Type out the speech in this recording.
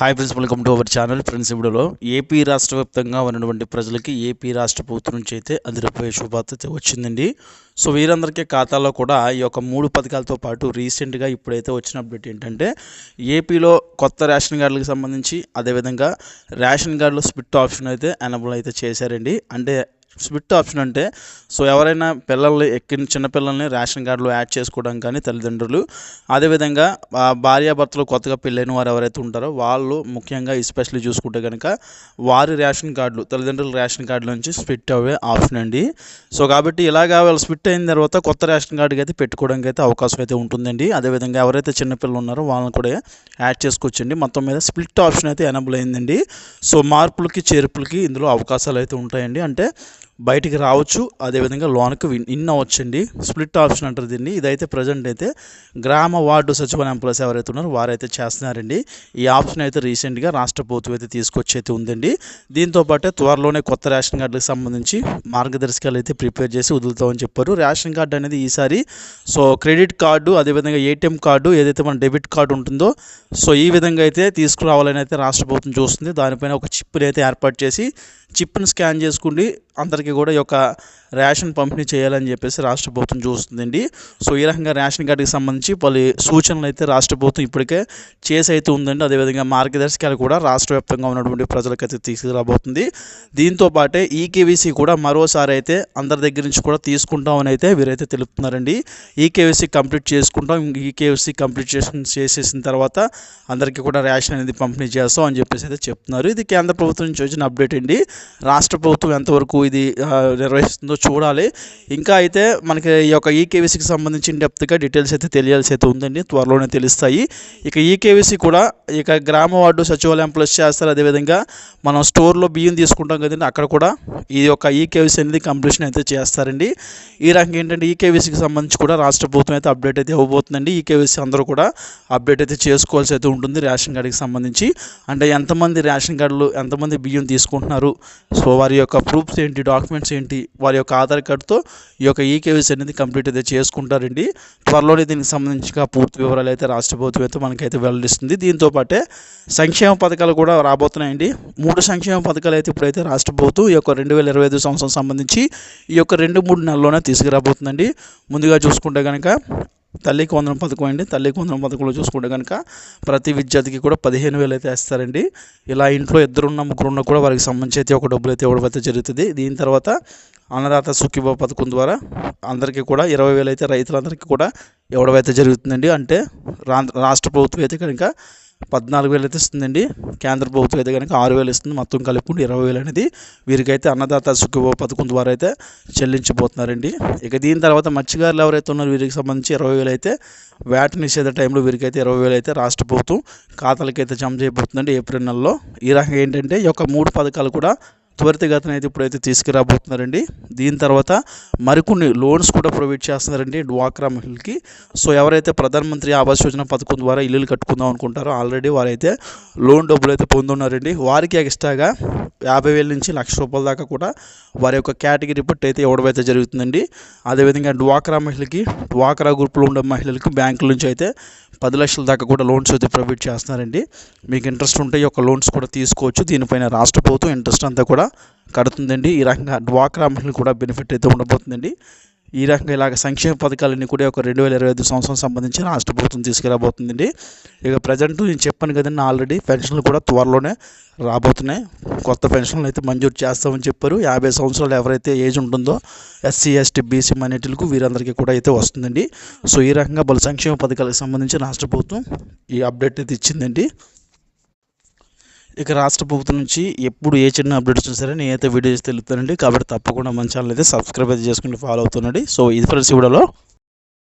Hi friends welcome to our channel friends ఇవిడలో AP రాష్ట్ర వ్యాప్తంగా ఉన్నటువంటి ప్రజలకి ఏపీ రాష్ట్ర ప్రభుత్వం నుంచి అయితే అదిరిపోయే శుభార్త అయితే వచ్చిందండి. సో వీరందరికీ ఖాతాలో కూడా ఈ యొక్క మూడు పథకాలతో పాటు రీసెంట్గా ఇప్పుడైతే వచ్చిన అప్డేట్ ఏంటంటే ఏపీలో కొత్త రేషన్ కార్డులకు సంబంధించి అదేవిధంగా రేషన్ కార్డులో స్పిట్ ఆప్షన్ అయితే ఎనబుల్ అయితే చేశారండి. అంటే స్విట్ ఆప్షన్ అంటే సో ఎవరైనా పిల్లల్ని ఎక్కిన చిన్నపిల్లల్ని రేషన్ కార్డులో యాడ్ చేసుకోవడం కానీ తల్లిదండ్రులు. అదేవిధంగా భార్యాభర్తలు కొత్తగా పెళ్ళైన వారు ఎవరైతే ఉంటారో వాళ్ళు ముఖ్యంగా ఎస్పెషల్లీ చూసుకుంటే కనుక వారి రేషన్ కార్డులు తల్లిదండ్రుల రేషన్ కార్డుల నుంచి స్పిట్ అవ్వే ఆప్షన్ అండి. సో కాబట్టి ఇలాగా వాళ్ళు స్పిట్ అయిన తర్వాత కొత్త రేషన్ కార్డుకి అయితే పెట్టుకోవడానికి అయితే అవకాశం అయితే ఉంటుందండి. అదేవిధంగా ఎవరైతే చిన్నపిల్లలు ఉన్నారో వాళ్ళని కూడా యాడ్ చేసుకోవచ్చండి. మొత్తం మీద స్ప్లిట్ ఆప్షన్ అయితే ఎనబుల్ అయిందండి. సో మార్పులకి చేర్పులకి ఇందులో అవకాశాలు అయితే ఉంటాయండి. అంటే బయటికి రావచ్చు. అదేవిధంగా లోనకు ఇన్ అవ్వచ్చండి. స్ప్లిట్ ఆప్షన్ అంటారు దీన్ని. ఇదైతే ప్రజెంట్ అయితే గ్రామ వార్డు సచివాలయం ఎంప్లాయీస్ ఎవరైతే ఉన్నారో వారైతే చేస్తున్నారండి. ఈ ఆప్షన్ అయితే రీసెంట్గా రాష్ట్ర ప్రభుత్వం అయితే తీసుకొచ్చి అయితే ఉందండి. దీంతో పాటే త్వరలోనే కొత్త రేషన్ కార్డులకు సంబంధించి మార్గదర్శకాలు అయితే ప్రిపేర్ చేసి వదులుతామని చెప్పారు. రేషన్ కార్డు అనేది ఈసారి సో క్రెడిట్ కార్డు అదేవిధంగా ఏటీఎం కార్డు ఏదైతే మన డెబిట్ కార్డు ఉంటుందో సో ఈ విధంగా అయితే తీసుకురావాలని అయితే రాష్ట్ర ప్రభుత్వం చూస్తుంది. దానిపైన ఒక చిప్పునైతే అయితే ఏర్పాటు చేసి చిప్ని స్కాన్ చేసుకుండి అందరికీ కూడా ఈ యొక్క రేషన్ పంపిణీ చేయాలని చెప్పేసి రాష్ట్ర ప్రభుత్వం చూస్తుందండి. సో ఈ రకంగా రేషన్ కార్డుకి సంబంధించి పలు సూచనలు అయితే రాష్ట్ర ప్రభుత్వం ఇప్పటికే చేసి అయితే ఉందండి. అదేవిధంగా మార్గదర్శకాలు కూడా రాష్ట్ర వ్యాప్తంగా ఉన్నటువంటి ప్రజలకైతే తీసుకురాబోతుంది. దీంతో పాటే ఈకేవీసీ కూడా మరోసారి అయితే అందరి దగ్గర నుంచి కూడా తీసుకుంటామని అయితే వీరైతే తెలుపుతున్నారండి. ఈకేవీసీ కంప్లీట్ చేసుకుంటాం. ఈకేవీసీ కంప్లీట్ చేసి చేసేసిన తర్వాత అందరికీ కూడా రేషన్ అనేది పంపిణీ చేస్తాం అని చెప్పేసి అయితే చెప్తున్నారు. ఇది కేంద్ర ప్రభుత్వం నుంచి వచ్చిన అప్డేట్ అండి. రాష్ట్ర ప్రభుత్వం ఎంతవరకు ఇది నిర్వహిస్తుందో చూడాలి. ఇంకా అయితే మనకి ఈ యొక్క ఈకేవీసీకి సంబంధించిన డెప్త్గా డీటెయిల్స్ అయితే తెలియాల్సి అయితే ఉందండి. త్వరలోనే తెలుస్తాయి. ఇక ఈకేవీసీ కూడా ఇక గ్రామ వార్డు సచివాలయం ప్లస్ చేస్తారు. అదేవిధంగా మనం స్టోర్లో బియ్యం తీసుకుంటాం కదండి అక్కడ కూడా ఈ యొక్క ఈకేవీసీ అనేది కంప్లీషన్ అయితే చేస్తారండి. ఈ రకంగా ఏంటంటే ఈకేవీసీకి సంబంధించి కూడా రాష్ట్ర ప్రభుత్వం అయితే అప్డేట్ అయితే ఇవ్వబోతుందండి. ఈకేవీసీ అందరూ కూడా అప్డేట్ అయితే చేసుకోవాల్సి అయితే ఉంటుంది రేషన్ కార్డుకి సంబంధించి. అంటే ఎంతమంది రేషన్ కార్డులు ఎంతమంది బియ్యం తీసుకుంటున్నారు సో వారి యొక్క ప్రూఫ్స్ ఏంటి డాక్యుమెంట్స్ ఏంటి వారి యొక్క ఆధార్ కార్డుతో ఈ యొక్క ఈకేవీసీ అనేది కంప్లీట్ అయితే చేసుకుంటారండి. త్వరలోనే దీనికి సంబంధించిన పూర్తి వివరాలు అయితే రాష్ట్ర ప్రభుత్వం అయితే మనకైతే వెల్లడిస్తుంది. దీంతో పాటే సంక్షేమ పథకాలు కూడా రాబోతున్నాయండి. మూడు సంక్షేమ పథకాలు అయితే ఇప్పుడైతే రాష్ట్ర ప్రభుత్వం ఈ యొక్క రెండు వేల ఇరవై ఐదు సంవత్సరం సంబంధించి ఈ యొక్క రెండు మూడు నెలల్లోనే తీసుకురాబోతుందండి. ముందుగా చూసుకుంటే కనుక తల్లికి వందనం పథకం అండి. తల్లికి వందనం పథకంలో చూసుకుంటే కనుక ప్రతి విద్యార్థికి కూడా పదిహేను వేలు అయితే వేస్తారండి. ఇలా ఇంట్లో ఇద్దరున్న ముగ్గురున్న కూడా వారికి సంబంధించి అయితే ఒక డబ్బులు అయితే ఇవ్వడం అయితే జరుగుతుంది. దీని తర్వాత అన్నదాత సుఖీభావ పథకం ద్వారా అందరికీ కూడా ఇరవై వేలు అయితే రైతులందరికీ కూడా ఇవ్వడం అయితే జరుగుతుందండి. అంటే రా- రాష్ట్ర ప్రభుత్వం అయితే కనుక పద్నాలుగు వేలు అయితే ఇస్తుందండి. కేంద్ర ప్రభుత్వం అయితే కనుక ఆరు వేలు ఇస్తుంది. మొత్తం కలుపుకుంటే ఇరవై వేలు అనేది వీరికైతే అన్నదాత సుఖ పథకం ద్వారా అయితే చెల్లించబోతున్నారండి. ఇక దీని తర్వాత మత్స్యకారులు ఎవరైతే ఉన్నారో వీరికి సంబంధించి ఇరవై వేలు అయితే వ్యాట్ నిషేధ టైంలో వీరికైతే ఇరవై వేలు అయితే రాష్ట్ర ప్రభుత్వం ఖాతాలకైతే జమ చేయబోతుందండి. ఏప్రిల్ నెలలో. ఈ రకంగా ఏంటంటే ఈ యొక్క మూడు పథకాలు కూడా త్వరితగతిన అయితే ఇప్పుడైతే తీసుకురాబోతున్నారండి. దీని తర్వాత మరికొన్ని లోన్స్ కూడా ప్రొవైడ్ చేస్తున్నారండి డ్వాక్రా మహిళలకి. సో ఎవరైతే ప్రధానమంత్రి ఆవాస్ యోజన పథకం ద్వారా ఇల్లులు కట్టుకుందాం అనుకుంటారో ఆల్రెడీ వారైతే లోన్ డబ్బులు అయితే పొందున్నారండి. వారికి ఎక్స్ట్రాగా యాభై వేల నుంచి లక్ష రూపాయల దాకా కూడా వారి యొక్క కేటగిరీ పట్టు అయితే ఇవ్వడం అయితే జరుగుతుందండి. అదేవిధంగా డ్వాక్రా మహిళలకి డ్వాక్రా గ్రూప్లో ఉండే మహిళలకు బ్యాంకుల నుంచి అయితే పది లక్షల దాకా కూడా లోన్స్ అయితే ప్రొవైడ్ చేస్తున్నారండి. మీకు ఇంట్రెస్ట్ ఉంటే ఈ యొక్క లోన్స్ కూడా తీసుకోవచ్చు. దీనిపైన రాష్ట్ర ప్రభుత్వం ఇంట్రెస్ట్ అంతా కూడా కడుతుందండి. ఈ రకంగా డ్వాక్రా మహిళలు కూడా బెనిఫిట్ అయితే ఉండబోతుందండి. ఈ రకంగా ఇలాగ సంక్షేమ పథకాలన్నీ కూడా ఒక రెండు వేల ఇరవై ఐదు సంవత్సరం సంబంధించి రాష్ట్ర ప్రభుత్వం తీసుకురాబోతుందండి. ఇక ప్రజెంట్ నేను చెప్పాను కదండి ఆల్రెడీ పెన్షన్లు కూడా త్వరలోనే రాబోతున్నాయి. కొత్త పెన్షన్లు అయితే మంజూరు చేస్తామని చెప్పారు. యాభై సంవత్సరాలు ఎవరైతే ఏజ్ ఉంటుందో ఎస్సీ ఎస్టీ బీసీ మైనార్టీలకు వీరందరికీ కూడా అయితే వస్తుందండి. సో ఈ రకంగా పలు సంక్షేమ పథకాలకు సంబంధించి రాష్ట్ర ప్రభుత్వం ఈ అప్డేట్ అయితే ఇచ్చిందండి. ఇక రాష్ట్ర ప్రభుత్వం నుంచి ఎప్పుడు ఏ చిన్న అప్డేట్స్ వచ్చినా సరే నేనైతే వీడియో చేసి తెలుపుతానండి. కాబట్టి తప్పకుండా మన ఛానల్ అయితే సబ్స్క్రైబ్ అయితే చేసుకుంటే ఫాలో అవుతున్నాడు సో ఇది ఫ్రెండ్స్ వీడియోలో.